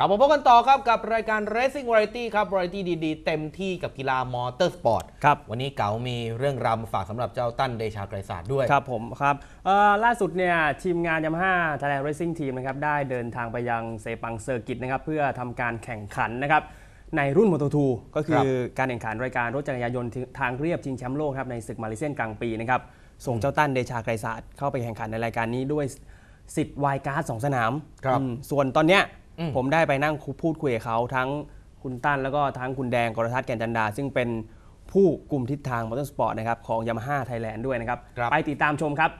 กลับมาพบกันต่อครับกับรายการ Racing Variety ครับ Variety ดีๆ เต็มที่กับกีฬามอเตอร์สปอร์ตครับ วันนี้เก๋ามีเรื่องราวมาฝากสำหรับเจ้าตั้นเดชาไกรศาสตร์ด้วย ครับผมครับเอ่อล่าสุดเนี่ยทีมงานยามาฮ่าไทยแลนด์เรซิ่งทีมนะครับได้เดินทางไปยังเซปังเซอร์กิตนะครับเพื่อทำการแข่งขันนะครับในรุ่นมอเตอร์ทูก็คืครัอบการแข่งขันรายการรถจักรยานยนต์ทางเรียบชิงแชมป์โลกครับในศึกมาเลเซียนกลางปีนะครับส่งเจ้าตั้นเดชาไกรศาสตร์เข้าไปแข่งขันในรายการนี้ด้วยสิทธิ์วายการ์ดสองสนามครับอืมส่วนตอนเนี้ยอืม ผมได้ไปนั่งพูดคุยกับเขาทั้งคุณตั้นแล้วก็ทั้งคุณแดงกรทัศน์แก่นจันดา ซึ่งเป็นผู้กลุ่มทิศทางมอเตอร์สปอร์ตนะครับของยามาฮ่าไทยแลนด์ด้วยนะครับครับไปติดตามชมครับ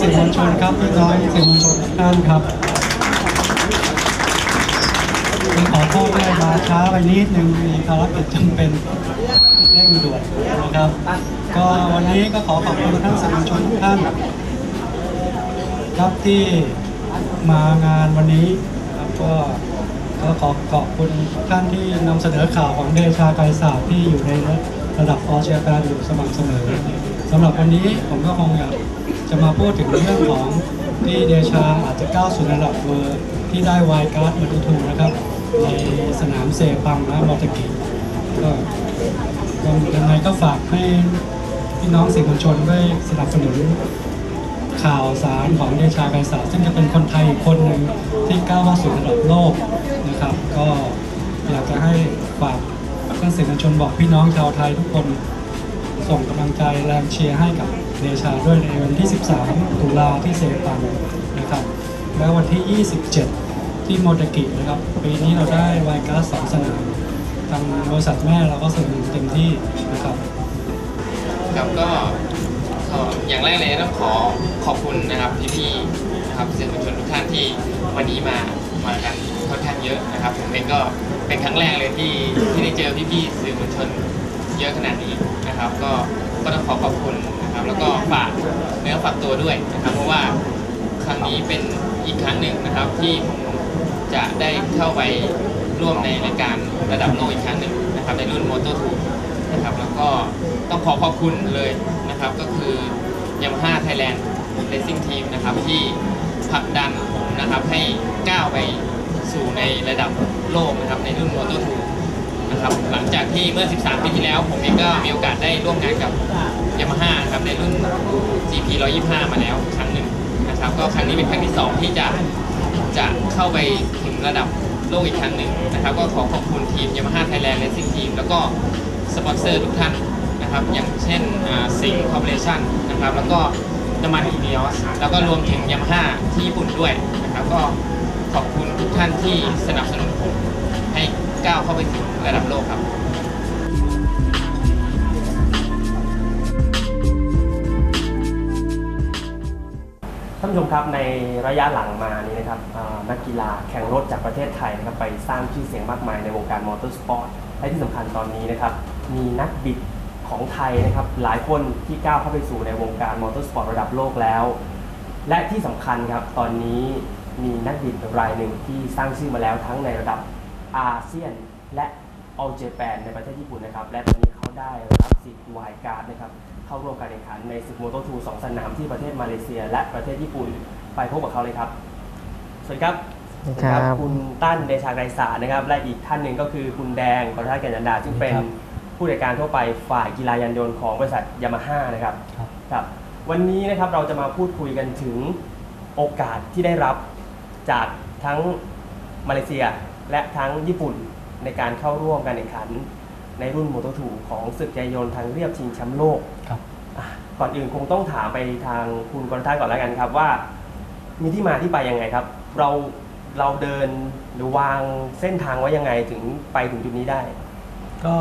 สื่อมวลชนครับพี่น้องสื่อมวลชนทุกท่านครับขอโทษที่มาช้าไปนิดนึงมีภารกิจจำเป็นเร่งด่วนนะครับ ก็วันนี้ก็ขอขอบคุณท่านสื่อมวลชนทุกท่านครับที่มางานวันนี้ครับก็ก็ขอขอบคุณท่านที่นำเสนอข่าวของเดชาไกรศาสตร์ที่อยู่ในระดับออเชียแปนอยู่สม่ำเสมอสำหรับวันนี้ผมก็คงอยาก จะมาพูดถึงเรื่องของที่เดชาอาจจะก้าวสู่ระดับเวอร์ที่ได้วายการ์ดมาดูถูนะครับ ในสนามเซปังนะมอเตกิก็ยังไงก็ฝากให้พี่น้องสื่อมวลชนได้สนับสนุนข่าวสารของเดชาไกรศาสตร์ซึ่งจะเป็นคนไทยอีกคนหนึ่งที่ก้าวเข้าสู่ระดับโลกนะครับ ก็อยากจะให้ฝากท่านสื่อมวลชนบอกพี่น้องชาวไทยทุกคน ส่งกำลังใจแรงเชียร์ให้กับเดชาด้วยในวันที่ 13 ตุลาที่เซปังนะครับ แล้ววันที่ 27 ที่โมเตกินะครับ ปีนี้เราได้ไวายการ์ดสองสนามทางบริษัทแม่เราก็สนับสนุนเต็มที่นะครับ ครับก็เอ่ออย่างแรกเลยต้องขอขอบคุณนะครับพี่ๆนะครับสื่อมวลชนทุกท่านที่วันนี้มามากันค่อนข้างเยอะนะครับผมเองก็เป็นครั้งแรกเลยที่ที่ได้เจอพี่ๆสื่อมวลชน เยอะขนาดนี้นะครับ ก็ก็ต้องขอขอบคุณนะครับ แล้วก็ฝากเนื้อฝากตัวด้วยนะครับ เพราะว่าครั้งนี้เป็นอีกครั้งหนึ่งนะครับที่ผมจะได้เข้าไปร่วมในรายการระดับโลกอีกครั้งหนึ่งนะครับ ในรุ่นมอเตอร์ทูนะครับ แล้วก็ต้องขอขอบคุณเลยนะครับ ก็คือ Yamaha Thailand Racing Team นะครับที่ผลักดันผมนะครับให้ก้าวไปสู่ในระดับโลกนะครับในรุ่น Moto 2 นะครับหลังจากที่เมื่อ 13 ปีที่แล้ว ผมเองก็มีโอกาสได้ร่วมงานกับ Yamaha นะครับในรุ่น GP 125 มาแล้วครั้งหนึ่งนะครับก็ครั้งนี้เป็นครั้งที่ 2 ที่จะจะเข้าไปถึงระดับโลกอีกครั้งหนึ่งนะครับ ก็ขอขอบคุณทีม Yamaha Thailand Racing Team แล้วก็สปอนเซอร์ทุกท่านนะครับ อย่างเช่นสิงคอร์ปอเรชั่นนะครับแล้วก็น้ำมันอีเนียสแล้วก็รวมถึงยามาฮ่าที่ญี่ปุ่นด้วยนะครับ ก็ขอบคุณทุกท่านที่สนับสนุนผมให้ ก้าวเข้าไปถึงระดับโลกครับท่านผู้ชมครับในระยะหลังมานี้นะครับนักกีฬาแข่งรถจากประเทศไทยนะครับไปสร้างชื่อเสียงมากมายในวงการมอเตอร์สปอร์ตและที่สำคัญตอนนี้นะครับมีนักบิดของไทยนะครับหลายคนที่ก้าวเข้าไปสู่ในวงการมอเตอร์สปอร์ตระดับโลกแล้ว และที่สำคัญครับตอนนี้มีนักบิดรายหนึ่งที่สร้างชื่อมาแล้วทั้งในระดับ อาเซียนและออลเจแปนในประเทศญี่ปุ่นนะครับ และตอนนี้เขาได้รับสิทธิ์วายการ์ดนะครับเข้าร่วมการแข่งขันในศึกโมโตทูสองสนามที่ประเทศมาเลเซีย และประเทศญี่ปุ่นไปพบกับเขาเลยครับ สวัสดีครับสวัสดีครับ คุณตั้นเดชาไกรศาสตร์นะครับ และอีกท่านหนึ่งก็คือคุณแดงกรทัศน์แก่นจันดาซึ่งเป็นครับผู้จัดการทั่วไปฝ่ายกีฬายานยนต์ของบริษัทยามาฮ่านะครับครับครับ วันนี้นะครับเราจะมาพูดคุยกันถึงโอกาสที่ได้รับจากทั้งมาเลเซีย และทั้งญี่ปุ่นในการเข้าร่วมการแข่งขัน ในรุ่นโมโตทูของศึกจักรยานยนต์ทางเรียบชิงแชมป์โลกครับอะก่อนอื่นคงต้องถามไปทางคุณกรทัศน์ก่อนแล้วกันครับว่า มีที่มาที่ไปยังไงครับ เราเราเดินหรือวางเส้นทางไว้ยังไงถึงไปถึงจุดนี้ได้ ก็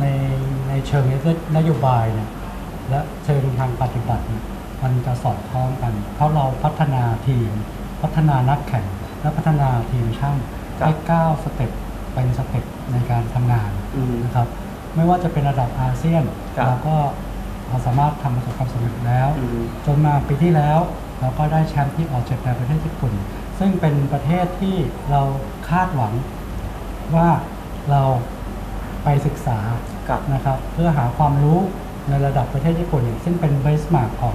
ในในเชิงนโยบายเนี่ยและเชิงทางปฏิบัติเนี่ยมันจะสอดคล้องกัน เพราะเราพัฒนาทีม พัฒนานักแข่ง และพัฒนาทีมช่างครับ ให้ก้าวสเต็ปเป็นสเต็ปในการทำงานอืม นะครับ ไม่ว่าจะเป็นระดับอาเซียนครับ เราก็เราสามารถทำประสบความสำเร็จแล้ว อืม จนมาปีที่แล้ว เราก็ได้แชมป์ที่ออกเจแปนประเทศญี่ปุ่น ซึ่งเป็นประเทศที่เราคาดหวังว่าเราไปศึกษาครับ นะครับ เพื่อหาความรู้ในระดับประเทศญี่ปุ่น ซึ่งเป็นเบสมาร์กของ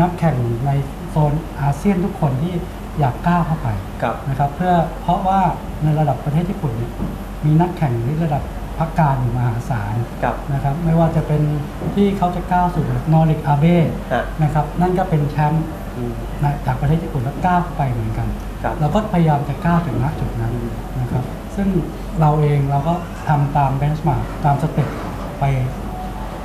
นักแข่งในโซนอาเซียนทุกคนที่ อยากก้าวเข้าไปครับนะครับ เพื่อเพราะว่าในระดับประเทศญี่ปุ่นเนี่ยมีนักแข่งในระดับพักการอยู่มหาศาลครับนะครับ ไม่ว่าจะเป็นที่เขาจะก้าวสู่นอริกอาเบอะนะครับ นั่นก็เป็นแชมป์อืมนะจากประเทศญี่ปุ่นแล้วก้าวเข้าไปเหมือนกันครับเราก็พยายามจะก้าวถึงณจุดนั้นนะครับ ซึ่งเราเองเราก็ทำตามเบนช์มาร์กตามสเต็ปไป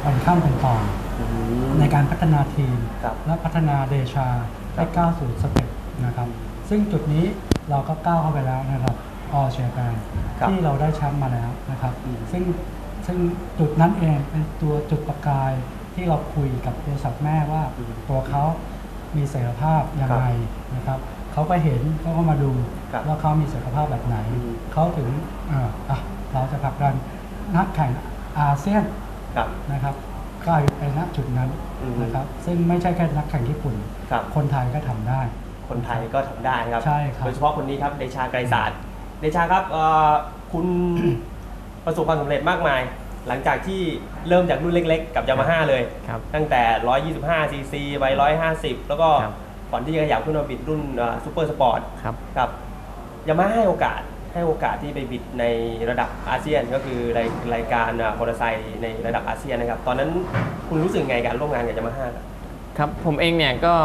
เป็นขั้นเป็นตอนอืมในการพัฒนาทีมครับและพัฒนาเดชาให้ก้าวสู่สเต็ป นะครับ ซึ่งจุดนี้เราก็ก้าวเข้าไปแล้วนะครับออเชียแปนครับที่เราได้แชมป์มาแล้วนะครับ อืม ซึ่งซึ่งจุดนั้นเองเป็นตัวจุดประกายที่เราคุยกับบริษัทแม่ว่าตัวเขามีศักยภาพยังไงนะครับเขาก็เห็นเขาก็มาดูครับว่าเขามีศักยภาพแบบไหนอืม เขาถึงเอ่ออะเราจะผลักดันนักแข่งอาเซียน ครับ นะครับกลายไปณจุดนั้นอืม นะครับ ซึ่งไม่ใช่แค่นักแข่งญี่ปุ่น ครับ คนไทยก็ทำได้ คนไทยก็ทำได้นะครับ ใช่ครับ โดยเฉพาะคนนี้ครับเดชาไกรศาสตร์เดชาครับเอ่อคุณ ประสบความสำเร็จมากมาย หลังจากที่เริ่มจากรุ่นเล็ก ๆ กับยามาฮ่าเลย ครับ ตั้งแต่ 125 ซีซีไป150 แล้วก็ครับ ก่อนที่จะขยับขึ้นมาบิดรุ่นซูเปอร์สปอร์ตครับกับยามาให้โอกาสให้โอกาสที่ไปบิดในระดับอาเซียนก็คือรายรายการอ่ามอเตอร์ไซค์ในระดับอาเซียนนะครับ ตอนนั้นคุณรู้สึกไงการร่วมงานกับยามาฮ่าครับผมเองเนี่ยก็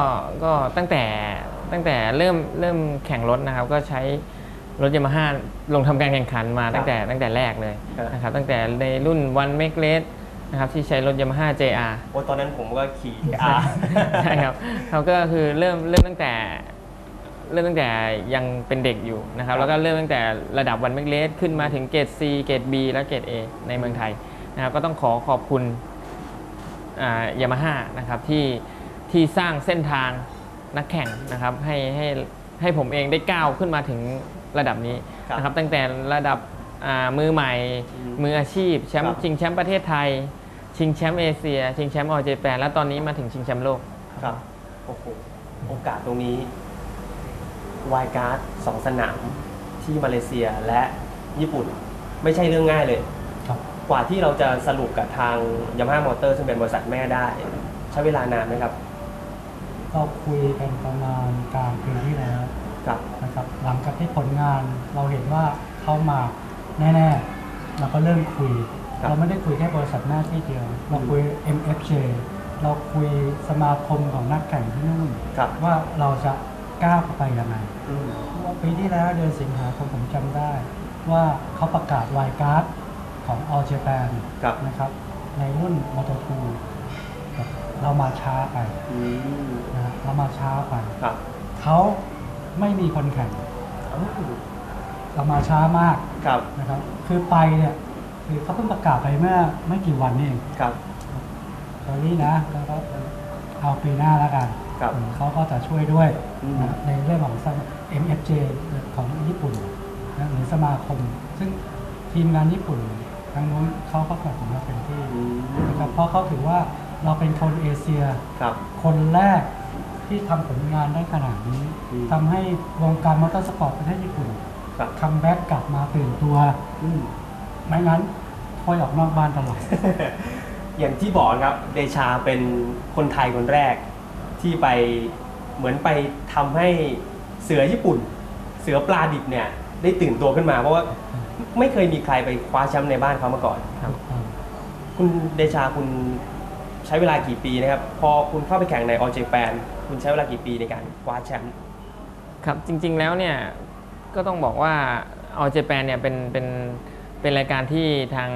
ก็ตั้งแต่ ตั้งแต่เริ่มเริ่มแข่งรถนะครับ ก็ใช้รถยามาฮ่าลงทำการแข่งขันมาตั้งแต่ตั้งแต่แรกเลยครับนะครับตั้งแต่ในรุ่นวันเมกเลสนะครับที่ใช้รถยามาฮ่า JR โอ้ตอนนั้นผมก็ขี่อาใช่ครับเขาก็คือเริ่มเริ่มตั้งแต่ เริ่มตั้งแต่ยังเป็นเด็กอยู่นะครับแล้วก็เริ่มตั้งแต่ระดับวันเมกเลสขึ้นมาถึงเกรด C เกรด B และเกรด A ในเมืองไทยนะครับก็ต้องขอขอบคุณยามาฮ่านะครับที่ที่สร้างเส้นทาง นักแข่งนะครับให้ให้ให้ผมเองได้ก้าวขึ้นมาถึงระดับนี้ครับนะครับ ตั้งแต่ระดับอ่ามือใหม่ อืมมืออาชีพแชมครัป์บ ชิงแชมป์ประเทศไทย ชิงแชมป์เอเชีย ชิงแชมป์ออเจแปนและตอนนี้มาถึงชิงแชมป์โลก ครับโอ้โหโอกาสตรงนี้วายการ์ดสองสนามที่มาเลเซียและญี่ปุ่นไม่ใช่เรื่องง่ายเลย ครับ กว่าที่เราจะสรุปกับทางยามาฮ่ามอเตอร์ซึ่งเป็นบริษัทแม่ได้ ใช้เวลานานไหมครับ ก็คุยกันประมาณกลางปีที่แล้วครับนะครับหลังจากที่ผลงานเราเห็นว่าเข้ามาแน่ๆเราก็เริ่มคุย ครับเราไม่ได้คุยแค่บริษัทหน้าที่เดียว เราคุย MFJ เราคุยสมาคมของนักแข่งที่นู่นครับ ว่าเราจะก้าวเข้าไปยังไง อืมว่าปีที่แล้วเดือนสิงหาคมผมจำได้ ว่าเขาประกาศวายการ์ดของ All Japan ครับ นะครับ ในรุ่นมอเตอร์ทูเรามาช้าไปอืมนะฮะ เรามาช้าไปครับเขาไม่มีคนแข่งเรามาช้ามากครับนะครับ คือไปเนี่ยคือเขาเพิ่งประกาศไปเมื่อไม่กี่วันนี่เองครับตอนนี้นะแล้วก็เอาปีหน้าแล้วกันครับอืมเขาก็จะช่วยด้วยอืมนะในเรื่องของสมา MFJ ของญี่ปุ่นนะหรือสมาคม ซึ่งทีมงานญี่ปุ่นทางนู้นเขาก็สนับสนุนเราเป็นที่อืมนะครับเพราะเขาถือว่าเราเป็นคนเอเชียครับคนแรก ที่ทำผลงานได้ขนาดนี้อืม ทำให้วงการมอเตอร์สปอร์ตประเทศญี่ปุ่นครับคัมแบ็กกลับมาตื่นตัว อืม ไม่งั้นคอยออกนอกบ้านตลอด อย่างที่บอกครับเดชาเป็นคนไทยคนแรกที่ไปเหมือนไปทำให้เสือญี่ปุ่น เสือปลาดิบเนี่ยได้ตื่นตัวขึ้นมาเพราะว่าไม่เคยมีใครไปคว้าแชมป์ในบ้านเขามาก่อนครับ คุณเดชาคุณใช้เวลากี่ปีนะครับ พอคุณเข้าไปแข่งในออเจแปน คุณใช้เวลากี่ปีในการคว้าแชมป์ครับจริงๆแล้วเนี่ยก็ต้องบอกว่าออเจแปนเนี่ยเป็นเป็นเป็นรายการที่ทาง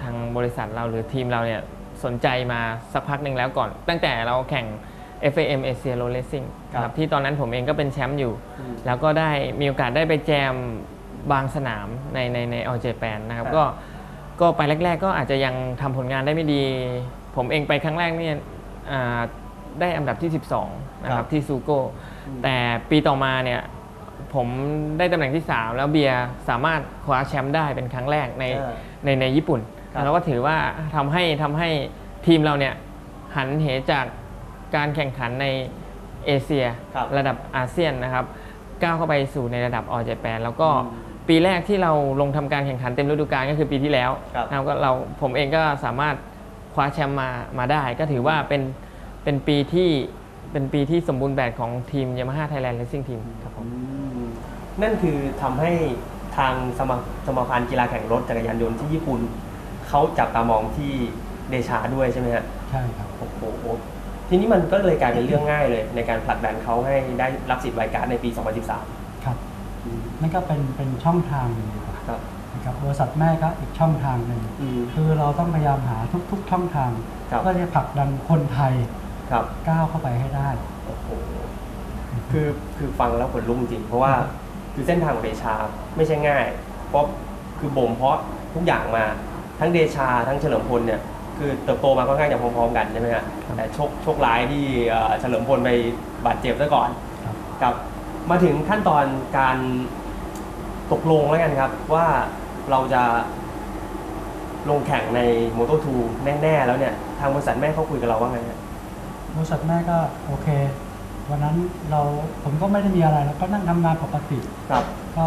ทางบริษัทเราหรือทีมเราเนี่ยสนใจมาสักพักหนึ่งแล้วก่อน ตั้งแต่เราแข่ง FAM Asia Road Racing ครับนะครับที่ตอนนั้นผมเองก็เป็นแชมป์อยู่อืมแล้วก็ได้มีโอกาสได้ไปแจมบางสนามในในในออเจแปนนะครับครับก็ก็ไปแรก ๆ ก็อาจจะยังทำผลงานได้ไม่ดี ผมเองไปครั้งแรกเนี่ยอ่า ได้อันดับที่ 12 นะคครัรับบที่ซูโก้อืมแต่ปีต่อมาเนี่ยผมได้ตำแหน่งที่ 3 แล้วเบียร์สามารถคว้าแชมป์ได้เป็นครั้งแรกในอ่าในในญี่ปุ่นครับเราก็ถือว่าทำให้ทำให้ทีมเราเนี่ยหันเหจากการแข่งขันในเอเชียครับระดับอาเซียนนะครับก้าวเข้าไปสู่ในระดับออเจแปนแล้วก็อืมปีแรกที่เราลงทำการแข่งขันเต็มฤดูกาลก็คือปีที่แล้วครับนะครับก็เราผมเองก็สามารถคว้าแชมป์มามาได้ ก็ถือว่าเป็น เป็นปีที่เป็นปีที่สมบูรณ์แบบของทีม Yamaha Thailand Racing Team ครับผมอืมนั่นคือทำให้ทางสมาสมาพันธ์กีฬาแข่งรถจักรยานยนต์ที่ญี่ปุ่น เขาจับตามองที่เดชาด้วยใช่ไหมฮะใช่ครับ โอ้โหทีนี้มันก็เลยกลายเป็นเรื่องง่ายเลย ในการผลักดันเขาให้ได้รับสิทธิ์ไวการ์ดในปี 2013 ครับนั่นก็เป็นเป็นช่องทางหนึ่งดีกว่าครับ นะครับบริษัทแม่ก็อีกช่องทางหนึ่ง อืม คือเราต้องพยายามหาทุก ๆ ช่องทางครับ เพื่อที่จะผลักดันคนไทย ครับก้าวเข้าไปให้ได้ โอ้โหคือคือฟังแล้วขนลุกจริงเพราะว่าคือเส้นทางของเดชาไม่ใช่ง่าย เพราะคือบ่มเพาะทุกอย่างมาทั้งเดชาทั้งเฉลิมพลเนี่ยคือเติบโตมาค่อนข้างจะพร้อมๆกันใช่ไหมฮะครับแต่โชคโชคร้ายที่เอ่อเฉลิมพลไปบาดเจ็บซะก่อนครับกับมาถึงขั้นตอนการตกลงแล้วกันครับ ว่าเราจะลงแข่งในโมโต2แน่ๆแล้วเนี่ย ทางบริษัทแม่เขาคุยกับเราว่าไงฮะบ ริษัทแม่ก็โอเค วันนั้นเราผมก็ไม่ได้มีอะไรแล้วก็นั่งทำงานปกติ ครับ ก็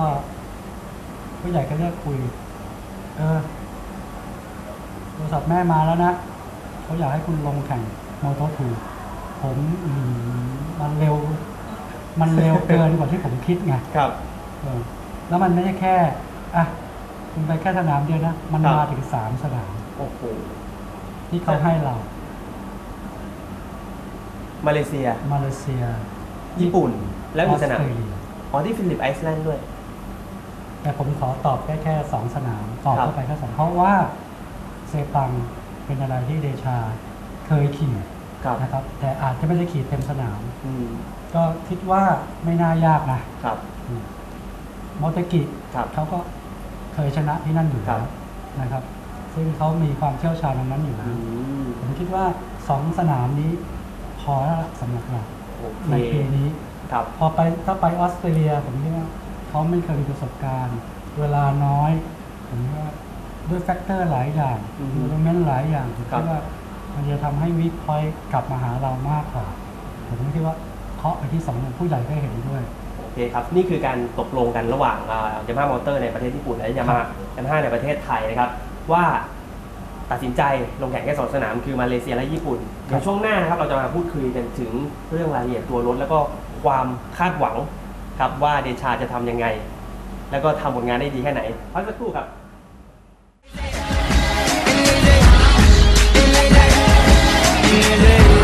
ผู้ใหญ่ก็เรียกคุย เออบริษัทแม่มาแล้วนะเขาอยากให้คุณลงแข่งมอเตอร์ทูผมอืมมันเร็ว มันเร็วเกินกว่าที่ผมคิดไง ครับ เออแล้วมันไม่ใช่แค่ อะ คุณไปแค่สนามเดียวนะ มันครับ มาถึงสามสนามโอ้โห ที่เขาให้เรา มาเลเซีย มาเลเซียญี่ปุ่น แล้วอีกสนามออสเตรเลียอ๋อที่ฟิลิปไอซ์แลนด์ด้วย แต่ผมขอตอบแค่แค่สองสนาม ตอบครับเข้าไปแค่สองเพราะว่าเซปังเป็นอะไรที่เดชาเคยขี่ครับนะครับ แต่อาจจะไม่ได้ขี่เต็มสนามอืมก็คิดว่าไม่น่ายากนะครับอืมมอเตกิครับเขาก็เคยชนะที่นั่นอยู่ครัแล้บวนะครับ ซึ่งเขามีความเชี่ยวชาญตรงนั้นอยู่แล้อืวมผมคิดว่าสองสนามนี้พ อแล้วล่ะสำหรับเราโอเคในปีนี้ ครับพอไปถ้าไปออสเตรเลียผมคิดว่าเขาไม่เคยมีประสบการณ์ เวลาน้อยผมคิดว่าด้วยแฟกเตอร์หลายอย่างอือฮึดูโมเมนต์หลายอย่างผมครัคิบดว่ามันจะทำให้วิกพอยต์กลับมาหาเรามากกว่า ผมคิดว่าเคาะไปที่สองผู้ใหญ่ก็เห็นด้วยโอเคครับนี่คือการตกลงกันระหว่างยามาฮ่ามอเตอร์ในประเทศญี่ปุ่นและยามาฮ่ายามาฮ่าในประเทศไทยนะครับว่า ตัดสินใจลงแข่งแค่สองสนามคือมาเลเซียและญี่ปุ่นเดี๋ยวช่วงหน้านะครับเราจะมาพูดคุยกันถึงเรื่องรายละเอียดตัวรถ แล้วก็ความคาดหวังครับว่าเดชาจะทำยังไง แล้วก็ทำผลงานได้ดีแค่ไหนพักสักครู่ครับ Yeah.